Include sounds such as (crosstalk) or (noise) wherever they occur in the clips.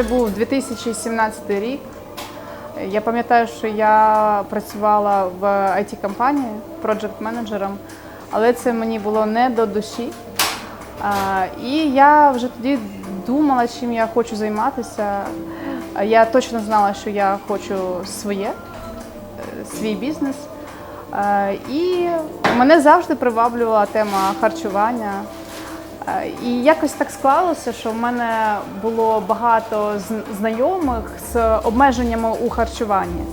Це був 2017 рік. Я пам'ятаю, що я працювала в it компанії проджект-менеджером, але це мені було не до душі. І я вже тоді думала, чим я хочу займатися. Я точно знала, що я хочу своє, е, свій бізнес. І мене завжди приваблювала тема харчування. Е, І якось так склалося, що в мене було багато знайомих з обмеженнями у харчуванні.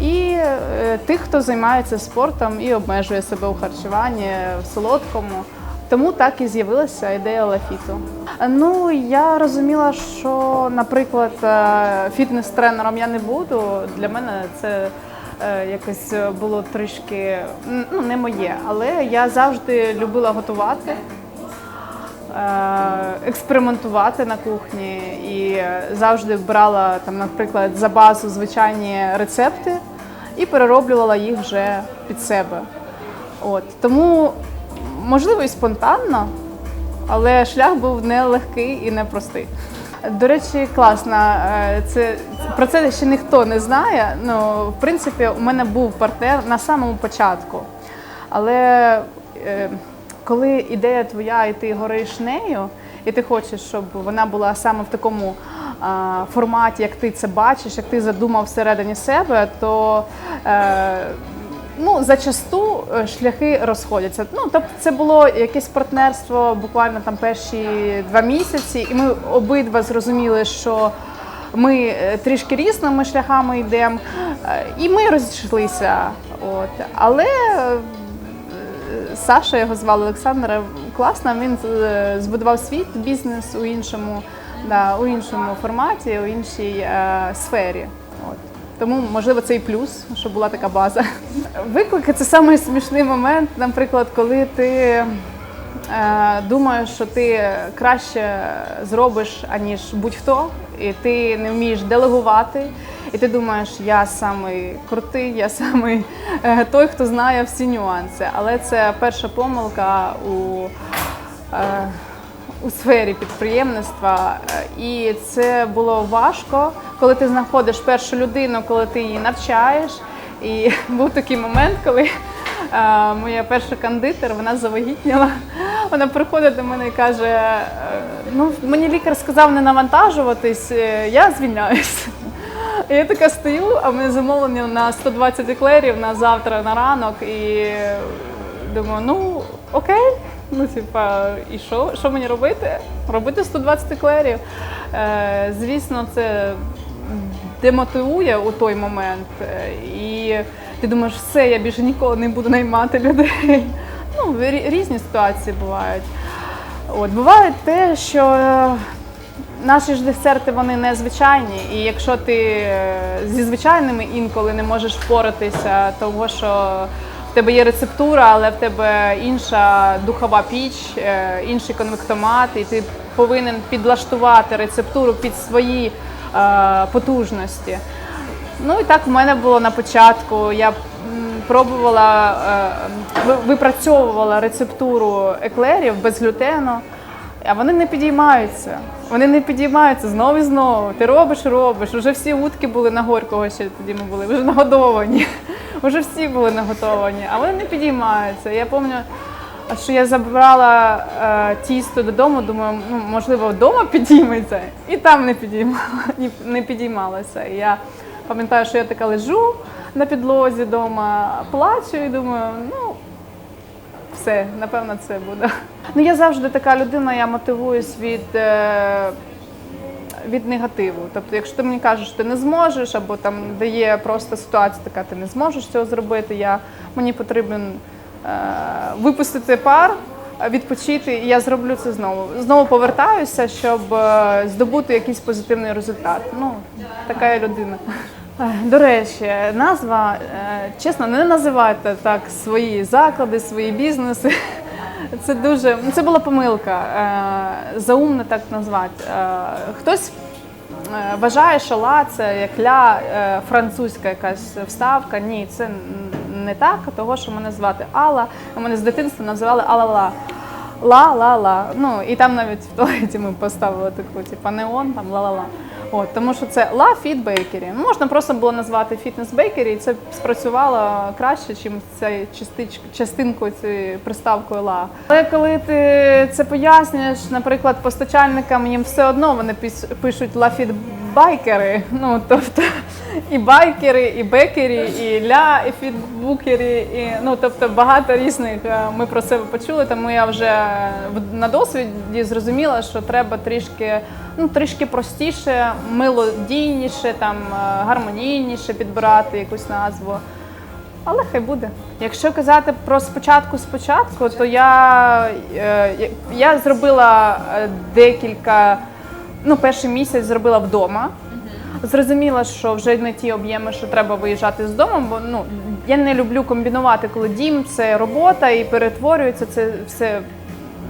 І е, тих, хто займається спортом і обмежує себе у харчуванні в солодкому. Тому так і з'явилася ідея лафіту. Ну я розуміла, що, наприклад, е, фітнес-тренером я не буду. Для мене це якось було трішки ну, не моє, але я завжди любила готувати експериментувати на кухні і завжди брала там, наприклад, за базу звичайні рецепти і перероблювала їх вже під себе. От тому, можливо, і спонтанно, але шлях був нелегкий і непростий. До речі, класно. е, Це про це ще ніхто не знає. Ну, в принципі, у мене був партнер на самому початку. Але е, коли ідея твоя, і ти гориш нею, і ти хочеш, щоб вона була саме в такому а, форматі, як ти це бачиш, як ти задумав всередині себе, то е, ну, зачасту е, шляхи розходяться. Ну, тобто це було якесь партнерство буквально там перші два місяці, і ми обидва зрозуміли, що ми е, трішки різними шляхами йдемо, е, і ми розійшлися. От. Але Саша його звали Олександр. Класно, він е, збудував свій бізнес у іншому, да, у іншому форматі, у іншій е, сфері. От. Тому, можливо, це і плюс, що була така база. (laughs) Виклики це самий смішний момент, наприклад, коли ти е, думаєш, що ти краще зробиш, аніж будь-хто, і ти не вмієш делегувати. І ти думаєш, я самий крутий, я самий е, той, хто знає всі нюанси. Але це перша помилка у, е, у сфері підприємництва. Е, І це було важко, коли ти знаходиш першу людину, коли ти її навчаєш. І (laughs) був такий момент, коли моя перша кондитер, вона завагітніла. Вона приходить до мене і каже: ну, мені лікар сказав не навантажуватись, я звільняюся. І я така стою, а ми замовлення на 120 еклерів на завтра на ранок. І думаю, ну окей. Ну, типа, і що? Що мені робити? Робити 120 еклерів. Е, звісно, це демотивує у той момент. Е, І ти думаєш, все, я більше ніколи не буду наймати людей. Ну, рі- різні ситуації бувають. От, буває те, що е, Наші ж десерти вони незвичайні, і якщо ти е, зі звичайними інколи не можеш впоратися, того що в тебе є рецептура, але в тебе інша духова піч, е, інший конвектомат, і ти повинен підлаштувати рецептуру під свої е, потужності. Ну і так в мене було на початку. Я пробувала, випрацьовувала рецептуру еклерів без глютену. А вони не підіймаються. Вони не підіймаються знову і знову. Ти робиш, робиш. Уже всі утки були на горького ще тоді ми були, вже нагодовані. (laughs) Уже всі були наготовані, а вони не підіймаються. Я пам'ятаю, що я забрала е, тісто додому, думаю, ну, можливо, вдома підійметься, і там не підіймала, (laughs) не підіймалося. І я пам'ятаю, що я така лежу на підлозі вдома, плачу і думаю, ну все, напевно, це буде. Ну я завжди така людина, я мотивуюсь від, е, від негативу. Тобто, якщо ти мені кажеш, що ти не зможеш, або там дає просто ситуація така, ти не зможеш цього зробити, я, мені потрібен е, випустити пар. Відпочити, і я зроблю це знову. Знову повертаюся, щоб е, здобути якийсь позитивний результат. Ну, така я людина. До речі, назва, е, чесно, не називайте так свої заклади, свої бізнеси. (laughs) Це дуже це була помилка. е, Заумно так назвати. Е, Хтось вважає, що ла це як ля французька якась вставка. Ні, це не так, того, що мене звати Алла. Мене з дитинства називали Алла-ла. Ла-ла-ла. Ну і там навіть в туалеті ми поставили таку, типу, неон, там ла-ла-ла. От, тому що це La Fit Bakery. Ну, Можна просто було назвати фітнес бейкері, і це спрацювало краще, ніж цією частич- частинкою, цією приставкою La. Але коли ти це пояснюєш, наприклад, постачальникам їм все одно вони пишуть La Fit Байкери. Ну тобто і байкери, і бекері, і ля, і фітбукері, і ну тобто багато різних е, ми про себе почули. Тому я вже на досвіді зрозуміла, що треба трішки, ну трішки простіше, мелодійніше, там е, гармонійніше підбирати якусь назву. Але хай буде. Якщо казати про спочатку спочатку, то я, е, я- зробила декілька, ну, перший місяць зробила вдома. Зрозуміла, що вже не ті об'єми, що треба виїжджати з дому, бо ну я не люблю комбінувати, коли дім це робота і перетворюється це все.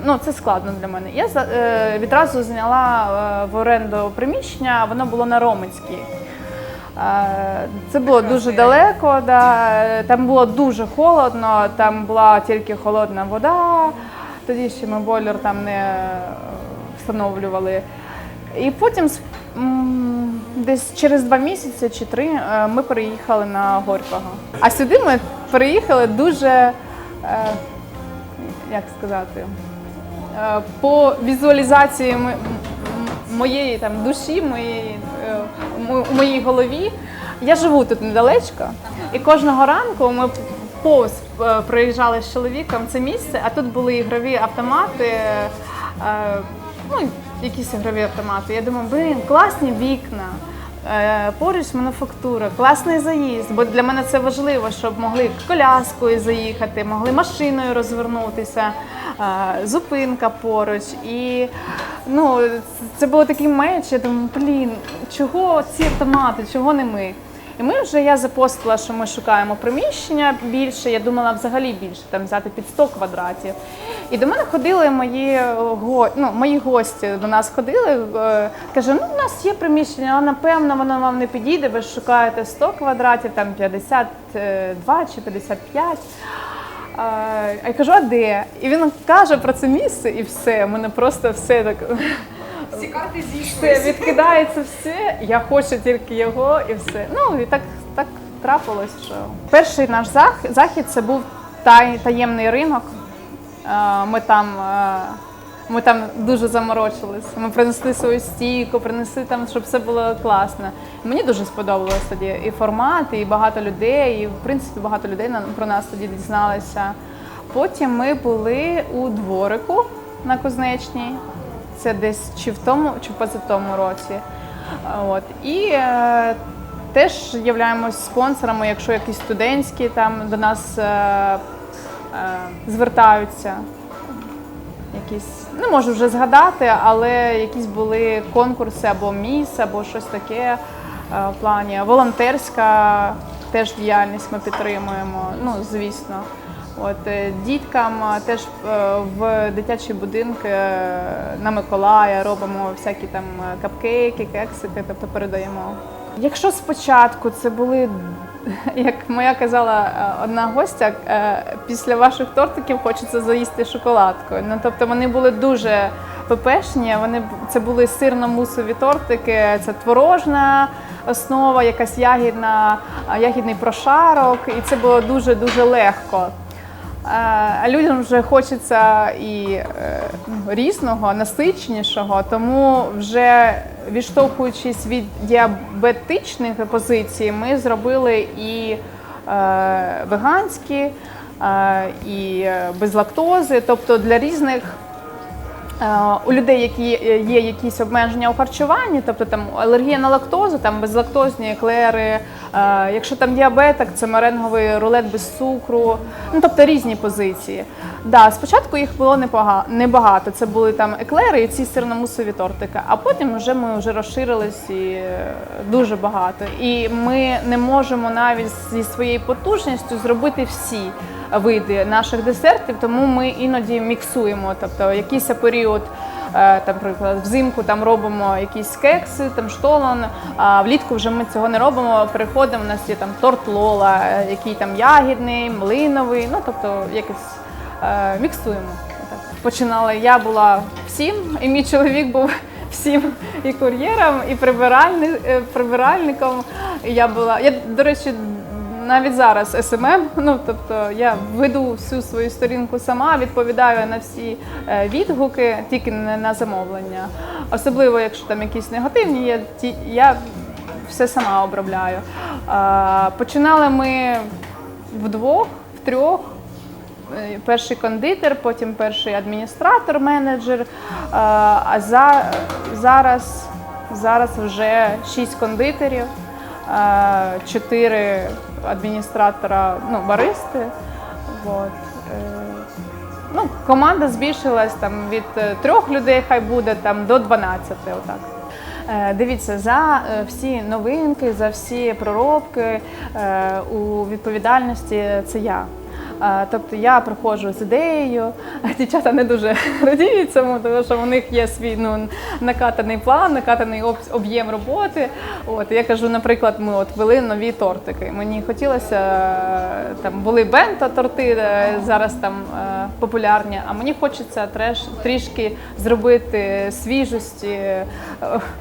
Ну, це складно для мене. Я е, відразу зняла е, в оренду приміщення, воно було на Роменській. Е, Це було дуже далеко, да. там було дуже холодно, там була тільки холодна вода. Тоді ще ми бойлер там не е, встановлювали. І потім десь через два місяці чи три е, ми переїхали на Горького. А сюди ми переїхали дуже, е, як сказати, е, по візуалізації моєї там душі, моєї, у моїй голові. Я живу тут недалечко, і кожного ранку ми повз проїжджали з чоловіком це місце, а тут були ігрові автомати, ну, якісь ігрові автомати. Я думаю, блін, класні вікна. е, Поруч мануфактура, класний заїзд, бо для мене це важливо, щоб могли коляскою заїхати, могли машиною розвернутися, е, зупинка поруч. І ну, це був такий меч. Я думаю, блін, чого ці автомати, чого не ми? І ми вже я запостила, що ми шукаємо приміщення більше. Я думала взагалі більше там взяти під 100 квадратів. І до мене ходили мої го, ну, мої гості до нас ходили. е, Каже, ну у нас є приміщення, але напевно воно вам не підійде. Ви шукаєте 100 квадратів, там 52 чи 55. А я кажу, а де? І він каже про це місце, і все. Мене просто все так. Всі карти Все, відкидається все, я хочу тільки його і все. Ну і так, так трапилось, що перший наш зах- захід це був тай, таємний ринок. Е, Ми там, е, ми там дуже заморочились. Ми принесли свою стійку, принесли там, щоб все було класно. Мені дуже сподобалось тоді і формат, і багато людей, і в принципі багато людей про нас тоді дізналися. Потім ми були у дворику на Кузнечній. Це десь чи в тому, чи в позитому році. От. І е, теж являємось спонсорами, якщо якісь студентські там до нас е, е, звертаються. Якісь, не можу вже згадати, але якісь були конкурси або міс, або щось таке е, в плані. Волонтерська теж діяльність ми підтримуємо, ну звісно. От е, діткам е, теж е, в дитячі будинки на Миколая робимо всякі там капкейки, кексики, тобто передаємо. Якщо спочатку це були, (laughs) як моя казала одна гостя, після ваших тортиків хочеться заїсти шоколадкою. Ну тобто вони були дуже пепешні. Вони це були сирно-мусові тортики, це творожна основа, якась ягідна, ягідний прошарок, і це було дуже дуже легко. А людям вже хочеться і е, ну, різного, насичнішого, тому вже відштовхуючись від діабетичних позицій, ми зробили і е, веганські, е, і без лактози, тобто для різних у людей, які є якісь обмеження у харчуванні, тобто там алергія на лактозу, там безлактозні еклери, е, якщо там діабетик, це меренговий рулет без цукру, ну тобто різні позиції. Да, спочатку їх було небагато. Це були там еклери і ці сирномусові тортики. А потім вже ми вже розширились і е, дуже багато. І ми не можемо навіть зі своєю потужністю зробити всі види наших десертів, тому ми іноді міксуємо. Тобто якийсь період, е, там, наприклад, взимку там робимо якісь кекси, там штолон, а влітку вже ми цього не робимо. Переходимо, у нас є там торт лола, е, який там ягідний, млиновий, ну тобто якось е, міксуємо. Так. Починала я була всім, і мій чоловік був (laughs) всім і кур'єрам, і е, Я була, я, до речі, навіть зараз СММ, ну тобто я веду всю свою сторінку сама, відповідаю на всі е, відгуки, тільки не на замовлення. Особливо, якщо там якісь негативні ті я все сама обробляю. Починали ми вдвох, втрьох. Е, Перший кондитер, потім перший адміністратор, менеджер. А за, зараз, зараз вже шість кондитерів, чотири адміністратора, ну, баристи. Вот. Е, Ну, команда збільшилась там від е, трьох людей, хай буде там до 12. Отак. Е, Дивіться, за всі новинки, за всі проробки у відповідальності це я. Тобто я приходжу з ідеєю, дівчата не дуже (laughs) радіють цьому, тому що у них є свій ну, накатаний план, накатаний об- об'єм роботи. От я кажу, наприклад, ми от вели нові тортики. Мені хотілося е, там були бенто торти, е, зараз там е, популярні. А мені хочеться треш трішки зробити свіжості,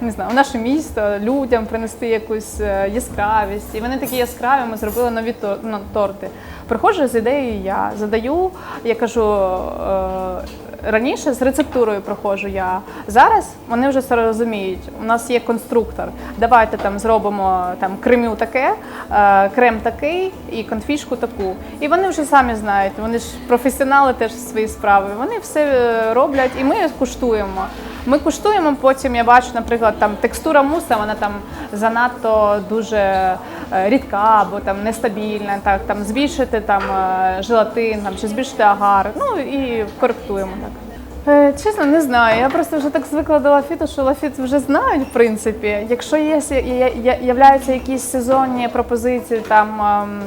не знаю, в наше місто, людям принести якусь яскравість. І вони такі яскраві. Ми зробили нові ну, торти. Приходжу з ідеєю, я задаю, я кажу. е, Раніше з рецептурою проходжу я. Зараз вони вже все розуміють. У нас є конструктор. Давайте там зробимо там кремю таке, е, крем такий і конфішку таку. І вони вже самі знають. Вони ж професіонали теж в своїй справи. Вони все е, роблять, і ми куштуємо. Ми куштуємо, потім я бачу, наприклад, там текстура муса, вона там занадто дуже рідка або там нестабільна. Так, там збільшити там е, желатин, там чи збільшити агар. Ну і коректуємо так. Е, Чесно, не знаю. Я просто вже так звикла до лафіту, що лафіт вже знають, в принципі. Якщо є являються якісь сезонні пропозиції там. ем,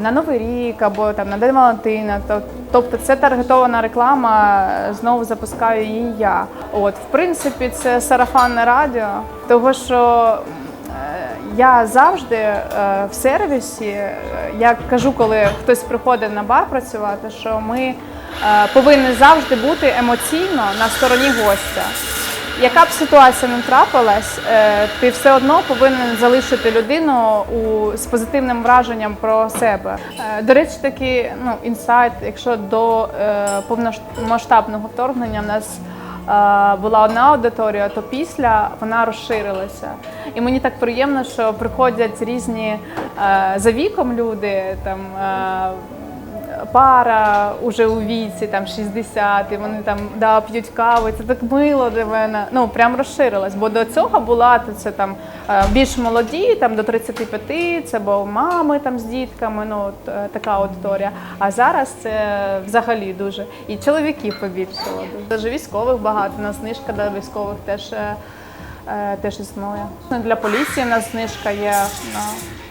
на Новий рік або там на День Валентина, то тобто це таргетована реклама. е, Знову запускаю її я. От, в принципі, це сарафанне радіо, того що е, я завжди е, в сервісі. е, Я кажу, коли хтось приходить на бар працювати, що ми е, повинні завжди бути емоційно на стороні гостя. Яка б ситуація не трапилась, ти все одно повинен залишити людину у, з позитивним враженням про себе. До речі, такий ну, інсайт, якщо до е, повномасштабного вторгнення в нас була одна аудиторія, то після вона розширилася. І мені так приємно, що приходять різні е, за віком люди там. Пара уже у віці, там 60, і вони там да, п'ють каву. Це так мило для мене. Ну прям розширилось. Бо до цього була то це там е, більш молоді, там до 35, це були мами там з дітками. Ну от, е, така аудиторія. А зараз це взагалі дуже і чоловіків побільшало. Дуже військових багато. У нас знижка для військових теж. е, Теж існує. Ну, Для поліції у нас знижка є на Е,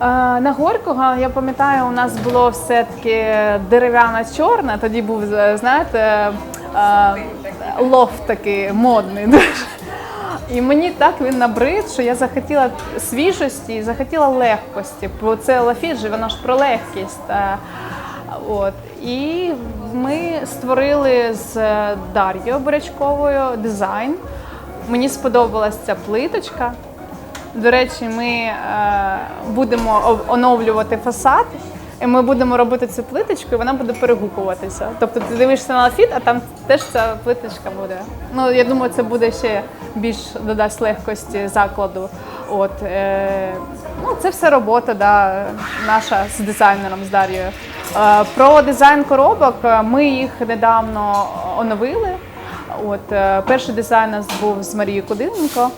На Горького, я пам'ятаю, у нас було все-таки дерев'яно-чорне, тоді був, знаєте, е, лофт такий модний. (laughs) І мені так він набрид, що я захотіла свіжості і захотіла легкості. Бо це лафіджі, воно ж про легкість. Е, От. І ми створили з Дар'єю Борячковою дизайн. Мені сподобалася ця плиточка. До речі, ми е, будемо оновлювати фасад, і ми будемо робити цю плиточку, і вона буде перегукуватися. Тобто ти дивишся на лафіт, а там теж ця плиточка буде. Ну, я думаю, це буде ще більш додасть легкості закладу. От, е, ну, це все робота да, наша з дизайнером, з Дар'єю. Е, про дизайн коробок е, ми їх недавно оновили. От, е, перший дизайн у нас був з Марією Кудиненко.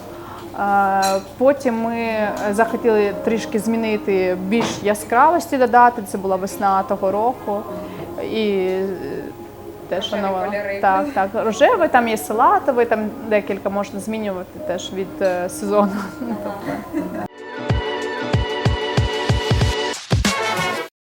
Е, Потім ми захотіли трішки змінити більш яскравості додати. Це була весна того року. І е, теж кольори. так, так. Рожевий, там є салатовий, там декілька можна змінювати теж від е, сезону. Ну, (laughs) тобто,